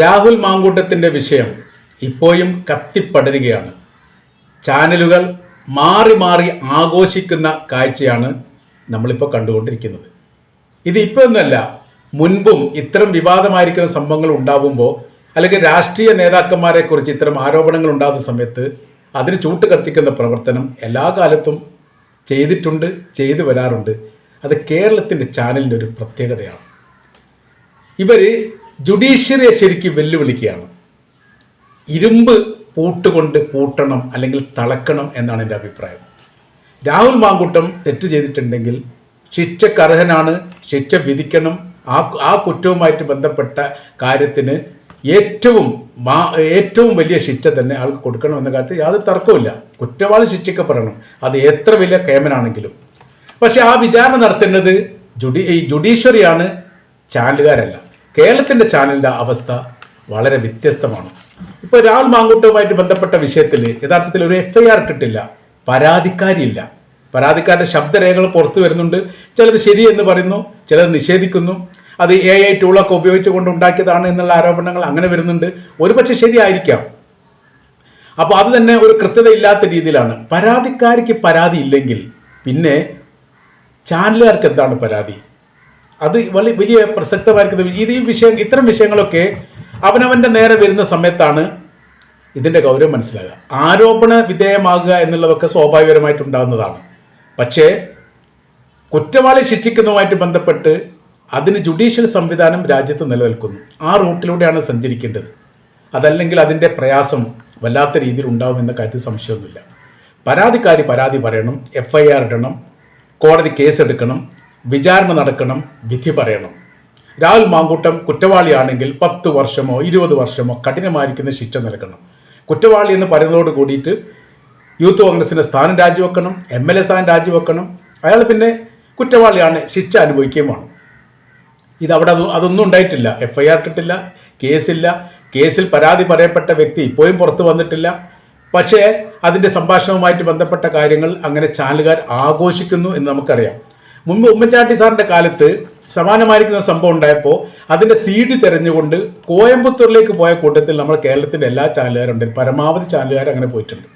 രാഹുൽ മാങ്കൂട്ടത്തിന്റെ വിഷയം ഇപ്പോഴും കത്തിപ്പടരുകയാണ്. ചാനലുകൾ മാറി മാറി ആഘോഷിക്കുന്ന കാഴ്ചയാണ് നമ്മളിപ്പോൾ കണ്ടുകൊണ്ടിരിക്കുന്നത്. ഇത് ഇപ്പോൾ ഒന്നല്ല മുൻപും ഇത്തരം വിവാദമായിരിക്കുന്ന സംഭവങ്ങൾ ഉണ്ടാകുമ്പോൾ അല്ലെങ്കിൽ രാഷ്ട്രീയ നേതാക്കന്മാരെ കുറിച്ച് ഇത്തരം ആരോപണങ്ങൾ ഉണ്ടാകുന്ന സമയത്ത് അതിന് ചൂട്ട് കത്തിക്കുന്ന പ്രവർത്തനം എല്ലാ കാലത്തും ചെയ്തിട്ടുണ്ട് ചെയ്തു വരാറുണ്ട്. അത് കേരളത്തിന്റെ ചാനലിന്റെ ഒരു പ്രത്യേകതയാണ്. ഇവർ ജുഡീഷ്യറിയെ ശരിക്കും വെല്ലുവിളിക്കുകയാണ്. ഇരുമ്പ് പൂട്ടുകൊണ്ട് പൂട്ടണം അല്ലെങ്കിൽ തളക്കണം എന്നാണ് എന്റെ അഭിപ്രായം. രാഹുൽ മാങ്കൂട്ടം തെറ്റ് ചെയ്തിട്ടുണ്ടെങ്കിൽ ശിക്ഷക്കർഹനാണ് ശിക്ഷ വിധിക്കണം. ആ ആ കുറ്റവുമായിട്ട് ബന്ധപ്പെട്ട കാര്യത്തിന് ഏറ്റവും മാ ഏറ്റവും വലിയ ശിക്ഷ തന്നെ ആൾക്ക് കൊടുക്കണം എന്ന കാര്യത്തിൽ യാതൊരു തർക്കവുമില്ല. കുറ്റവാളി ശിക്ഷിക്കപ്പെടണം. അത് എത്ര വലിയ കേമനാണെങ്കിലും. പക്ഷെ ആ വിചാരണ നടത്തേണ്ടത് ജുഡി ഈ ജുഡീഷ്യറിയാണ് ചാനലുകാരല്ല. കേരളത്തിന്റെ ചാനലിന്റെ അവസ്ഥ വളരെ വ്യത്യസ്തമാണ്. ഇപ്പോൾ രാഹുൽ മാങ്കൂട്ടവുമായിട്ട് ബന്ധപ്പെട്ട വിഷയത്തിൽ യഥാർത്ഥത്തിൽ ഒരു എഫ് ഐ ആർ ഇട്ടിട്ടില്ല. പരാതിക്കാരിയില്ല. പരാതിക്കാരുടെ ശബ്ദരേഖകൾ പുറത്തു വരുന്നുണ്ട്. ചിലത് ശരിയെന്ന് പറയുന്നു ചിലത് നിഷേധിക്കുന്നു. അത് എ ഐ ടൂളൊക്കെ ഉപയോഗിച്ചുകൊണ്ട് ഉണ്ടാക്കിയതാണ് എന്നുള്ള ആരോപണങ്ങൾ അങ്ങനെ വരുന്നുണ്ട്. ഒരുപക്ഷെ ശരിയായിരിക്കാം. അപ്പോൾ അത് തന്നെ ഒരു കൃത്യത ഇല്ലാത്ത രീതിയിലാണ്. പരാതിക്കാരിക്ക് പരാതി ഇല്ലെങ്കിൽ പിന്നെ ചാനലുകാർക്ക് എന്താണ് പരാതി? അത് വലിയ വലിയ പ്രസക്തമായിരിക്കുന്ന ഇത് ഈ വിഷയം ഇത്തരം വിഷയങ്ങളൊക്കെ അവനവന്റെ നേരെ വരുന്ന സമയത്താണ് ഇതിന്റെ ഗൗരവം മനസ്സിലാകുക. ആരോപണ വിധേയമാകുക എന്നുള്ളതൊക്കെ സ്വാഭാവികമായിട്ടുണ്ടാകുന്നതാണ് പക്ഷേ കുറ്റവാളി ശിക്ഷിക്കുന്നതുമായിട്ട് ബന്ധപ്പെട്ട് അതിന് ജുഡീഷ്യൽ സംവിധാനം രാജ്യത്ത് നിലനിൽക്കുന്നു. ആ റൂട്ടിലൂടെയാണ് സഞ്ചരിക്കേണ്ടത്. അതല്ലെങ്കിൽ അതിന്റെ പ്രയാസം വല്ലാത്ത രീതിയിൽ ഉണ്ടാവുമെന്ന കാര്യത്തിൽ സംശയമൊന്നുമില്ല. പരാതിക്കാരി പരാതി പറയണം എഫ് ഐ ആർ ഇടണം കോടതി കേസെടുക്കണം വിചാരണ നടക്കണം വിധി പറയണം. രാഹുൽ മാങ്കൂട്ടം കുറ്റവാളിയാണെങ്കിൽ പത്ത് വർഷമോ ഇരുപത് വർഷമോ കഠിനമായിരിക്കുന്ന ശിക്ഷ നൽകണം. കുറ്റവാളി എന്ന് പറയുന്നതോട് കൂടിയിട്ട് യൂത്ത് കോൺഗ്രസിന്റെ സ്ഥാനം രാജിവെക്കണം എം എൽ എ സ്ഥാനം രാജിവെക്കണം. അയാൾ പിന്നെ കുറ്റവാളിയാണ് ശിക്ഷ അനുഭവിക്കുകയും വേണം. ഇതവിടെ അതൊന്നും ഉണ്ടായിട്ടില്ല. എഫ് ഐ ആർ ഇട്ടിട്ടില്ല കേസില്ല. കേസിൽ പരാതി പറയപ്പെട്ട വ്യക്തി ഇപ്പോഴും പുറത്ത് വന്നിട്ടില്ല. പക്ഷേ അതിന്റെ സംഭാഷണവുമായിട്ട് ബന്ധപ്പെട്ട കാര്യങ്ങൾ അങ്ങനെ ചാനലുകാർ ആഘോഷിക്കുന്നു എന്ന് നമുക്കറിയാം. മുമ്പ് ഉമ്മൻചാണ്ടി സാറിന്റെ കാലത്ത് സമാനമായിരിക്കുന്ന സംഭവം ഉണ്ടായപ്പോൾ അതിന്റെ സി ഡി തെരഞ്ഞുകൊണ്ട് കോയമ്പത്തൂരിലേക്ക് പോയ കൂട്ടത്തിൽ നമ്മൾ കേരളത്തിന്റെ എല്ലാ ചാനലുകാരുണ്ട്. പരമാവധി ചാനലുകാർ അങ്ങനെ പോയിട്ടുണ്ട്.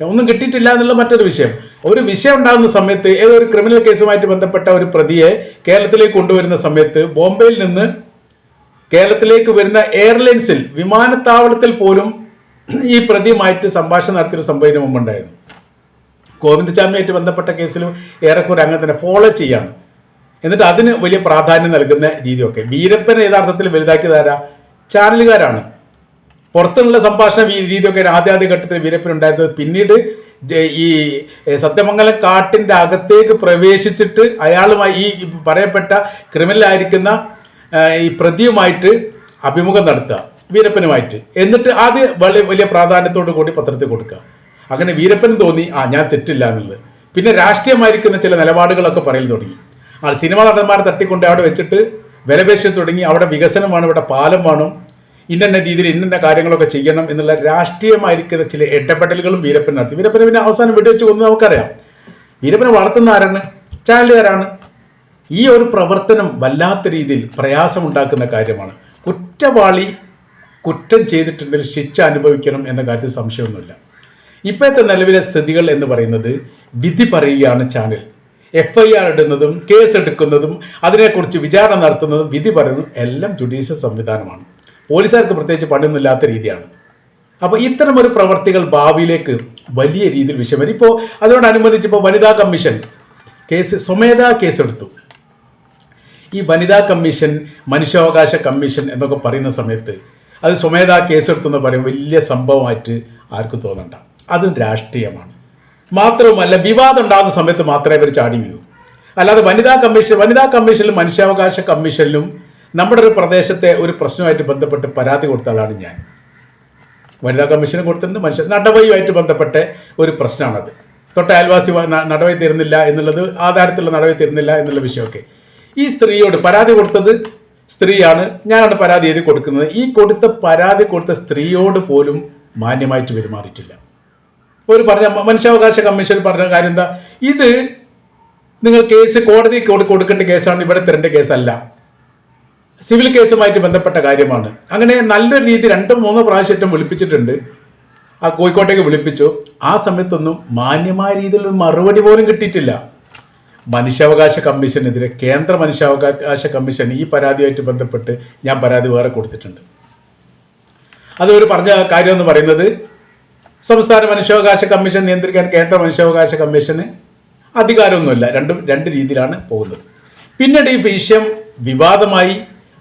ഒന്നും കിട്ടിയിട്ടില്ല എന്നുള്ള മറ്റൊരു വിഷയം. ഒരു വിഷയം ഉണ്ടാകുന്ന സമയത്ത് ഏതൊരു ക്രിമിനൽ കേസുമായിട്ട് ബന്ധപ്പെട്ട ഒരു പ്രതിയെ കേരളത്തിലേക്ക് കൊണ്ടുവരുന്ന സമയത്ത് ബോംബെയിൽ നിന്ന് കേരളത്തിലേക്ക് വരുന്ന എയർലൈൻസിൽ വിമാനത്താവളത്തിൽ പോലും ഈ പ്രതിയുമായിട്ട് സംഭാഷണം നടത്തിയൊരു സംഭവത്തിന് മുമ്പുണ്ടായിരുന്നു ഗോവിന്ദചാമിയായിട്ട് ബന്ധപ്പെട്ട കേസിലും ഏറെക്കുറെ അങ്ങനെ തന്നെ ഫോളോ ചെയ്യാണ്. എന്നിട്ട് അതിന് വലിയ പ്രാധാന്യം നൽകുന്ന രീതിയൊക്കെ. വീരപ്പനെ യഥാർത്ഥത്തിൽ വലുതാക്കിയതാരാ ചാനലുകാരാണ്. പുറത്തുള്ള സംഭാഷണ രീതിയൊക്കെ ആദ്യാദ്യ ഘട്ടത്തിൽ വീരപ്പനുണ്ടായിരുന്നത് പിന്നീട് ഈ സത്യമംഗലം കാട്ടിന്റെ അകത്തേക്ക് പ്രവേശിച്ചിട്ട് അയാളുമായി ഈ പറയപ്പെട്ട ക്രിമിനലായിരിക്കുന്ന ഈ പ്രതിയുമായിട്ട് അഭിമുഖം നടത്തുക. വീരപ്പനുമായിട്ട്. എന്നിട്ട് അത് വലിയ വലിയ പ്രാധാന്യത്തോടു കൂടി പത്രത്തിൽ കൊടുക്കുക. അങ്ങനെ വീരപ്പൻ തോന്നി ആ ഞാൻ തെറ്റില്ല എന്നുള്ളത്. പിന്നെ രാഷ്ട്രീയമായിരിക്കുന്ന ചില നിലപാടുകളൊക്കെ പറയൽ തുടങ്ങി. ആ സിനിമ നടന്മാരെ തട്ടിക്കൊണ്ട് അവിടെ വെച്ചിട്ട് വിലപേശ തുടങ്ങി. അവിടെ വികസനം വേണം ഇവിടെ പാലം വേണം ഇന്ന രീതിയിൽ ഇന്ന കാര്യങ്ങളൊക്കെ ചെയ്യണം എന്നുള്ള രാഷ്ട്രീയമായിരിക്കുന്ന ചില ഇടപെടലുകളും വീരപ്പൻ നടത്തി. വീരപ്പനെ പിന്നെ അവസാനം വെടിവെച്ച് കൊന്നു നമുക്കറിയാം. വീരപ്പനെ വളർത്തുന്ന ആരാണ്? ചാനലുകാരാണ്. ഈ ഒരു പ്രവർത്തനം വല്ലാത്ത രീതിയിൽ പ്രയാസമുണ്ടാക്കുന്ന കാര്യമാണ്. കുറ്റവാളി കുറ്റം ചെയ്തിട്ടുണ്ടെങ്കിൽ ശിക്ഷ അനുഭവിക്കണം എന്ന കാര്യത്തിൽ സംശയമൊന്നുമില്ല. ഇപ്പോഴത്തെ നിലവിലെ സ്ഥിതികൾ എന്ന് പറയുന്നത് വിധി പറയുകയാണ് ചാനൽ. എഫ് ഐ ആർ ഇടുന്നതും കേസ് എടുക്കുന്നതും അതിനെക്കുറിച്ച് വിചാരണ നടത്തുന്നതും വിധി പറയുന്നതും എല്ലാം ജുഡീഷ്യൽ സംവിധാനമാണ്. പോലീസുകാർക്ക് പ്രത്യേകിച്ച് പണിയൊന്നുമില്ലാത്ത രീതിയാണ്. അപ്പോൾ ഇത്തരം ഒരു പ്രവർത്തികൾ ഭാവിയിലേക്ക് വലിയ രീതിയിൽ വിഷയം വരും ഇപ്പോൾ അതിനോടനുബന്ധിച്ച് ഇപ്പോൾ വനിതാ കമ്മീഷൻ കേസ് സ്വമേധാ കേസെടുത്തു. ഈ വനിതാ കമ്മീഷൻ മനുഷ്യാവകാശ കമ്മീഷൻ എന്നൊക്കെ പറയുന്ന സമയത്ത് അത് സ്വമേധാ കേസെടുത്തെന്ന് പറയും വലിയ സംഭവമായിട്ട് ആർക്കും തോന്നണ്ട. അതും രാഷ്ട്രീയമാണ്. മാത്രവുമല്ല വിവാദം ഉണ്ടാകുന്ന സമയത്ത് മാത്രമേ ഇവർ ചാടി വീഴൂ. അല്ലാതെ വനിതാ കമ്മീഷൻ വനിതാ കമ്മീഷനിലും മനുഷ്യാവകാശ കമ്മീഷനിലും നമ്മുടെ ഒരു പ്രദേശത്തെ ഒരു പ്രശ്നമായിട്ട് ബന്ധപ്പെട്ട് പരാതി കൊടുത്ത ആളാണ് ഞാൻ. വനിതാ കമ്മീഷന് കൊടുത്തിട്ടുണ്ട് മനുഷ്യ നടപടിയുമായിട്ട് ബന്ധപ്പെട്ട ഒരു പ്രശ്നമാണത്. തൊട്ട അയൽവാസി നടപടി തരുന്നില്ല എന്നുള്ളത് ആധാരത്തിലുള്ള നടപടി തരുന്നില്ല എന്നുള്ള വിഷയമൊക്കെ. ഈ സ്ത്രീയോട് പരാതി കൊടുത്തത് സ്ത്രീയാണ്. ഞാനാണ് പരാതി എഴുതി കൊടുക്കുന്നത്. ഈ കൊടുത്ത പരാതി കൊടുത്ത സ്ത്രീയോട് പോലും മാന്യമായിട്ട് പെരുമാറിയിട്ടില്ല. ഒരു പറഞ്ഞ മനുഷ്യാവകാശ കമ്മീഷൻ പറഞ്ഞ കാര്യം എന്താ? ഇത് നിങ്ങൾ കേസ് കോടതി കൊടുക്കേണ്ട കേസാണ് ഇവിടെ തരേണ്ട കേസല്ല. സിവിൽ കേസുമായിട്ട് ബന്ധപ്പെട്ട കാര്യമാണ്. അങ്ങനെ നല്ലൊരു രീതി രണ്ടോ മൂന്നോ പ്രാവശ്യം വിളിപ്പിച്ചിട്ടുണ്ട്. ആ കോഴിക്കോട്ടേക്ക് വിളിപ്പിച്ചു. ആ സമയത്തൊന്നും മാന്യമായ രീതിയിൽ മറുപടി പോലും കിട്ടിയിട്ടില്ല. മനുഷ്യാവകാശ കമ്മീഷനെതിരെ കേന്ദ്ര മനുഷ്യാവകാശ കമ്മീഷൻ ഈ പരാതിയായിട്ട് ബന്ധപ്പെട്ട് ഞാൻ പരാതി വേറെ കൊടുത്തിട്ടുണ്ട്. അതൊരു പറഞ്ഞ കാര്യം എന്ന് പറയുന്നത് സംസ്ഥാന മനുഷ്യാവകാശ കമ്മീഷൻ നിയന്ത്രിക്കാൻ കേന്ദ്ര മനുഷ്യാവകാശ കമ്മീഷന് അധികാരമൊന്നുമില്ല. രണ്ടും രണ്ട് രീതിയിലാണ് പോകുന്നത്. പിന്നീട് ഈ വിഷയം വിവാദമായി.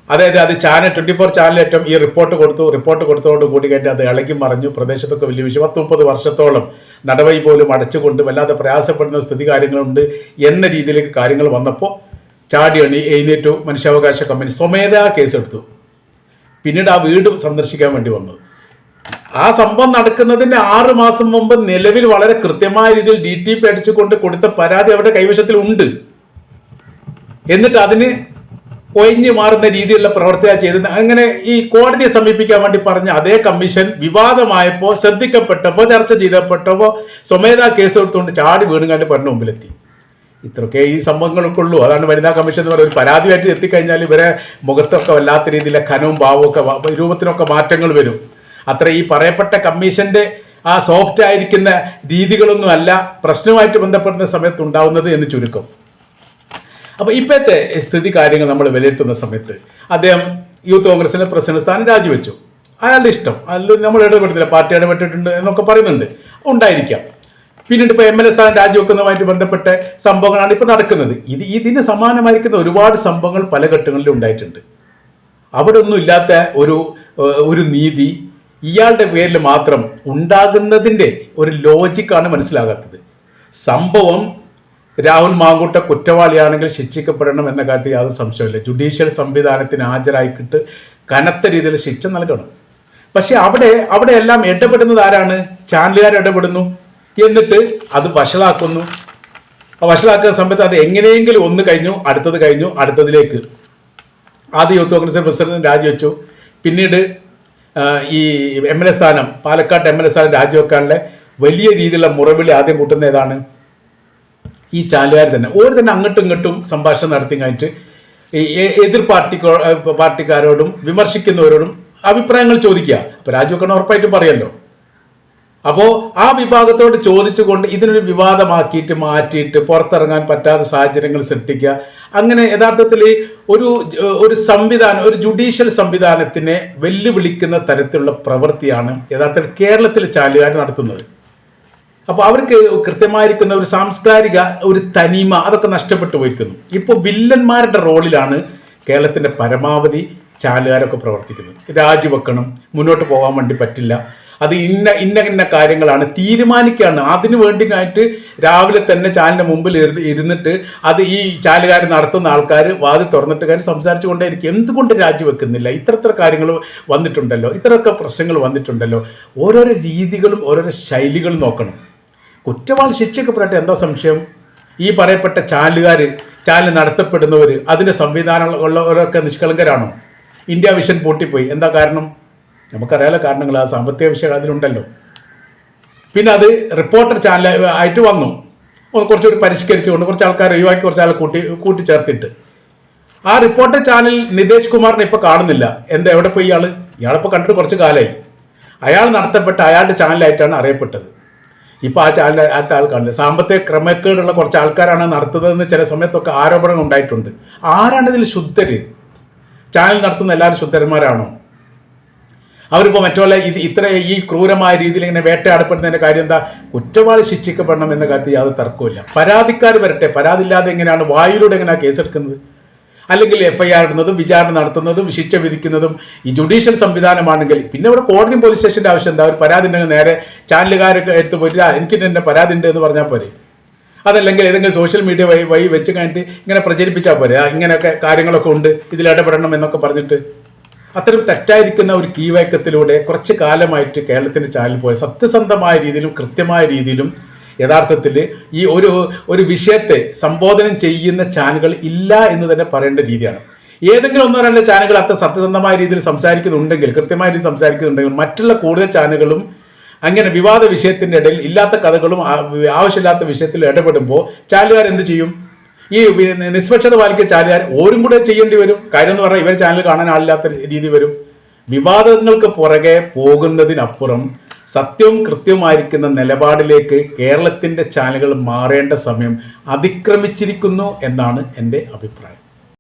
അതായത് അത് ചാനൽ ട്വന്റി ഫോർ ചാനലേറ്റം ഈ റിപ്പോർട്ട് കൊടുത്തു. റിപ്പോർട്ട് കൊടുത്തതോട് കൂടി കഴിഞ്ഞ് അത് ഇളകി മറിഞ്ഞു. പ്രദേശത്തൊക്കെ വലിയ വിഷയം. പത്ത് മുപ്പത് വർഷത്തോളം നടവഴി പോലും അടച്ചുകൊണ്ട് വല്ലാതെ പ്രയാസപ്പെടുന്ന സ്ഥിതി കാര്യങ്ങളുണ്ട് എന്ന രീതിയിലേക്ക് കാര്യങ്ങൾ വന്നപ്പോൾ ചാടി അണി എഴുന്നേറ്റു. മനുഷ്യാവകാശ കമ്പനി സ്വമേധയാ കേസെടുത്തു. പിന്നീട് ആ വീട് സന്ദർശിക്കാൻ വേണ്ടി വന്നു ആ സംഭവം നടക്കുന്നതിന്റെ ആറ് മാസം മുമ്പ് നിലവിൽ വളരെ കൃത്യമായ രീതിയിൽ ഡി ടി പി അടിച്ചുകൊണ്ട് കൊടുത്ത പരാതി അവരുടെ കൈവശത്തിൽ ഉണ്ട്. എന്നിട്ട് അതിന് ഒഴിഞ്ഞു മാറുന്ന രീതിയിലുള്ള പ്രവർത്തിയാണ് ചെയ്തത്. അങ്ങനെ ഈ കോടതിയെ സമീപിക്കാൻ വേണ്ടി പറഞ്ഞ അതേ കമ്മീഷൻ വിവാദമായപ്പോൾ ശ്രദ്ധിക്കപ്പെട്ടപ്പോൾ ചർച്ച ചെയ്തപ്പെട്ടപ്പോൾ സ്വമേധാ കേസ് എടുത്തുകൊണ്ട് ചാടി വീണുകാണ്ട് പറഞ്ഞ മുമ്പിലെത്തി. ഇത്രയൊക്കെ ഈ സംഭവങ്ങളൊക്കെ ഉള്ളൂ അതാണ് വനിതാ കമ്മീഷൻ എന്ന് പറയുന്നത്. പരാതിയായിട്ട് എത്തിക്കഴിഞ്ഞാൽ ഇവരെ മുഖത്തൊക്കെ വല്ലാത്ത രീതിയിലെ ഖനവും ഭാവവും ഒക്കെ രൂപത്തിനൊക്കെ മാറ്റങ്ങൾ വരും. അത്ര ഈ പറയപ്പെട്ട കമ്മീഷന്റെ ആ സോഫ്റ്റ് ആയിരിക്കുന്ന രീതികളൊന്നും അല്ല പ്രശ്നവുമായിട്ട് ബന്ധപ്പെടുന്ന സമയത്ത് ഉണ്ടാവുന്നത് എന്ന് ചുരുക്കം. അപ്പോൾ ഇപ്പോഴത്തെ സ്ഥിതി കാര്യങ്ങൾ നമ്മൾ വിലയിരുത്തുന്ന സമയത്ത് അദ്ദേഹം യൂത്ത് കോൺഗ്രസിന്റെ പ്രസിഡന്റ് സ്ഥാനം രാജിവെച്ചു. അയാളുടെ ഇഷ്ടം. അതിൽ നമ്മൾ ഇടപെടുന്നില്ല പാർട്ടി ഇടപെട്ടിട്ടുണ്ട് എന്നൊക്കെ പറയുന്നുണ്ട്. ഉണ്ടായിരിക്കാം. പിന്നീട് ഇപ്പോൾ എം എൽ എ സ്ഥാനം രാജിവെക്കുന്നതുമായിട്ട് ബന്ധപ്പെട്ട സംഭവങ്ങളാണ് ഇപ്പോൾ നടക്കുന്നത്. ഇത് ഇതിന് സമാനമായിരിക്കുന്ന ഒരുപാട് സംഭവങ്ങൾ പല ഘട്ടങ്ങളിലും ഉണ്ടായിട്ടുണ്ട്. അവിടെ ഒന്നും ഇല്ലാത്ത ഒരു ഒരു നീതി ഇയാളുടെ പേരിൽ മാത്രം ഉണ്ടാകുന്നതിന്റെ ഒരു ലോജിക്കാണ് മനസ്സിലാകാത്തത്. സംഭവം രാഹുൽ മാങ്കൂട്ട കുറ്റവാളിയാണെങ്കിൽ ശിക്ഷിക്കപ്പെടണം എന്ന കാര്യത്തിൽ യാതൊരു സംശയമില്ല ജുഡീഷ്യൽ സംവിധാനത്തിന് ഹാജരായിക്കിട്ട് കനത്ത രീതിയിൽ ശിക്ഷ നൽകണം. പക്ഷെ അവിടെ അവിടെ എല്ലാം ഇടപെടുന്നത് ആരാണ്? ചാനലുകാർ ഇടപെടുന്നു. എന്നിട്ട് അത് വഷളാക്കുന്നു. ആ വഷളാക്കുന്ന സമയത്ത് അത് എങ്ങനെയെങ്കിലും ഒന്ന് കഴിഞ്ഞു അടുത്തത് കഴിഞ്ഞു അടുത്തതിലേക്ക്. ആദ്യ യൂത്ത് കോൺഗ്രസ് പ്രസിഡന്റ് രാജിവെച്ചു. പിന്നീട് ഈ എം എൽ എ സ്ഥാനം പാലക്കാട് എം എൽ എ സ്ഥാനം രാജിവെക്കാനുള്ള വലിയ രീതിയിലുള്ള മുറവിളി ആദ്യം കൂട്ടുന്ന ഏതാണ് ഈ ചാലുകാർ തന്നെ. ഓര് തന്നെ അങ്ങോട്ടും ഇങ്ങോട്ടും സംഭാഷണം നടത്തി കഴിഞ്ഞിട്ട് എതിർ പാർട്ടിക്കോ പാർട്ടിക്കാരോടും വിമർശിക്കുന്നവരോടും അഭിപ്രായങ്ങൾ ചോദിക്കുക. അപ്പൊ രാജിവെക്കണം ഉറപ്പായിട്ടും പറയല്ലോ. അപ്പോൾ ആ വിഭാഗത്തോട് ചോദിച്ചുകൊണ്ട് ഇതിനൊരു വിവാദമാക്കിയിട്ട് മാറ്റിയിട്ട് പുറത്തിറങ്ങാൻ പറ്റാത്ത സാഹചര്യങ്ങൾ സൃഷ്ടിക്കുക. അങ്ങനെ യഥാർത്ഥത്തിൽ ഒരു ഒരു സംവിധാനം ഒരു ജുഡീഷ്യൽ സംവിധാനത്തിനെ വെല്ലുവിളിക്കുന്ന തരത്തിലുള്ള പ്രവൃത്തിയാണ് യഥാർത്ഥത്തിൽ കേരളത്തിൽ ചാലുകാർ നടത്തുന്നത്. അപ്പോൾ അവർക്ക് കൃത്യമായിരിക്കുന്ന ഒരു സാംസ്കാരിക ഒരു തനിമ അതൊക്കെ നഷ്ടപ്പെട്ടു പോയിരിക്കുന്നു. ഇപ്പോൾ വില്ലന്മാരുടെ റോളിലാണ് കേരളത്തിന്റെ പരമാവധി ചാലുകാരൊക്കെ പ്രവർത്തിക്കുന്നത്. രാജിവെക്കണം മുന്നോട്ട് പോകാൻ വേണ്ടി പറ്റില്ല. അത് ഇന്ന ഇന്ന ഇന്ന കാര്യങ്ങളാണ് തീരുമാനിക്കുകയാണ്. അതിനു വേണ്ടിയായിട്ട് രാവിലെ തന്നെ ചാനലിന്റെ മുമ്പിൽ ഇരുന്ന് ഇരുന്നിട്ട് അത് ഈ ചാലുകാർ നടത്തുന്ന ആൾക്കാർ വാതിൽ തുറന്നിട്ട് കാര്യം സംസാരിച്ചു കൊണ്ടേയിരിക്കും എന്തുകൊണ്ട് രാജിവെക്കുന്നില്ല? ഇത്ര ഇത്ര കാര്യങ്ങൾ വന്നിട്ടുണ്ടല്ലോ. ഇത്രയൊക്കെ പ്രശ്നങ്ങൾ വന്നിട്ടുണ്ടല്ലോ. ഓരോരോ രീതികളും ഓരോരോ ശൈലികളും നോക്കണം. കുറ്റവാളി ശിക്ഷിക്കപ്പെടട്ടെ എന്താ സംശയം? ഈ പറയപ്പെട്ട ചാലുകാർ ചാനൽ നടത്തപ്പെടുന്നവർ അതിന്റെ സംവിധാനം ഉള്ളവരൊക്കെ നിഷ്കളങ്കരാണോ? India vision പൂട്ടിപ്പോയി. എന്താ കാരണം? നമുക്കറിയാലോ കാരണങ്ങൾ ആ സാമ്പത്തിക വിഷയം അതിലുണ്ടല്ലോ. പിന്നെ അത് റിപ്പോർട്ടർ ചാനൽ ആയിട്ട് വന്നു. കുറച്ചുകൂടി പരിഷ്കരിച്ചുകൊണ്ട് കുറച്ച് ആൾക്കാർ ഒഴിവാക്കി കുറച്ച് ആൾ കൂട്ടി കൂട്ടിച്ചേർത്തിട്ട്. ആ റിപ്പോർട്ടർ ചാനൽ നിതേഷ് കുമാറിനെ ഇപ്പോൾ കാണുന്നില്ല. എന്താ എവിടെ പോയി ഇയാൾ ഇയാളിപ്പോൾ കണ്ടിട്ട് കുറച്ച് കാലമായി അയാൾ നടത്തപ്പെട്ട അയാളുടെ ചാനലായിട്ടാണ് അറിയപ്പെട്ടത്. ഇപ്പോൾ ആ ചാനൽ ആയിട്ട് ആൾ കാണില്ല സാമ്പത്തിക ക്രമക്കേടുള്ള കുറച്ച് ആൾക്കാരാണ് നടത്തുന്നതെന്ന് ചില സമയത്തൊക്കെ ആരോപണങ്ങൾ ഉണ്ടായിട്ടുണ്ട്. ആരാണ് ഇതിൽ ശുദ്ധര്? ചാനൽ നടത്തുന്ന എല്ലാവരും ശുദ്ധന്മാരാണോ അവരിപ്പോൾ മറ്റുള്ള ഇത് ഇത്ര ഈ ക്രൂരമായ രീതിയിൽ ഇങ്ങനെ വേട്ടയാടപ്പെടുന്നതിന്റെ കാര്യം എന്താ? കുറ്റവാളി ശിക്ഷിക്കപ്പെടണം എന്ന കാര്യത്തിൽ യാതൊരു തർക്കമില്ല പരാതിക്കാർ വരട്ടെ. പരാതി ഇല്ലാതെ എങ്ങനെയാണ് വായിലൂടെ എങ്ങനെയാണ് കേസെടുക്കുന്നത്? അല്ലെങ്കിൽ എഫ് ഐ ആർ ഇടുന്നതും വിചാരണ നടത്തുന്നതും ശിക്ഷ വിധിക്കുന്നതും ഈ ജുഡീഷ്യൽ സംവിധാനമാണെങ്കിൽ പിന്നെ ഇവിടെ കോടതി പോലീസ് സ്റ്റേഷന്റെ ആവശ്യം എന്താ? ഒരു പരാതി ഉണ്ടെങ്കിൽ നേരെ ചാനലുകാരൊക്കെ എടുത്ത് പോയിട്ട് "ആ, എനിക്ക് എന്റെ പരാതി ഉണ്ട് എന്ന് പറഞ്ഞാൽ പോരെ. അതല്ലെങ്കിൽ ഏതെങ്കിലും സോഷ്യൽ മീഡിയ വഴി വഴി വെച്ച് കഴിഞ്ഞിട്ട് ഇങ്ങനെ പ്രചരിപ്പിച്ചാൽ പോരെ. "ആ, ഇങ്ങനെയൊക്കെ കാര്യങ്ങളൊക്കെ ഉണ്ട്. ഇതിൽ ഇടപെടണം എന്നൊക്കെ പറഞ്ഞിട്ട് അത്തരം തെറ്റായിരിക്കുന്ന ഒരു കീവേക്കത്തിലൂടെ കുറച്ച് കാലമായിട്ട് കേരളത്തിന്റെ ചാനൽ പോയ സത്യസന്ധമായ രീതിയിലും കൃത്യമായ രീതിയിലും യഥാർത്ഥത്തിൽ ഈ ഒരു ഒരു വിഷയത്തെ സംബോധനം ചെയ്യുന്ന ചാനലുകൾ ഇല്ല എന്ന് തന്നെ പറയേണ്ട രീതിയാണ്. ഏതെങ്കിലും ഒന്നോ രണ്ടോ ചാനലുകൾ അത്ര സത്യസന്ധമായ രീതിയിൽ സംസാരിക്കുന്നുണ്ടെങ്കിൽ കൃത്യമായ രീതിയിൽ സംസാരിക്കുന്നുണ്ടെങ്കിൽ മറ്റുള്ള കൂടുതൽ ചാനലുകളും അങ്ങനെ വിവാദ വിഷയത്തിന്റെ ഇടയിൽ ഇല്ലാത്ത കഥകളും ആവശ്യമില്ലാത്ത വിഷയത്തിൽ ഇടപെടുമ്പോൾ ചാനലുകാർ എന്ത് ചെയ്യും? ഈ നിഷ്പക്ഷത പാലിക്കുന്ന ചാനലുകാർ ഓരും കൂടെ ചെയ്യേണ്ടി വരും. കാര്യം എന്ന് പറഞ്ഞാൽ ഇവർ ചാനൽ കാണാൻ ആളില്ലാത്ത രീതി വരും. വിവാദങ്ങൾക്ക് പുറകെ പോകുന്നതിനപ്പുറം സത്യവും കൃത്യമായിരിക്കുന്ന നിലപാടിലേക്ക് കേരളത്തിന്റെ ചാനലുകൾ മാറേണ്ട സമയം അതിക്രമിച്ചിരിക്കുന്നു എന്നാണ് എന്റെ അഭിപ്രായം.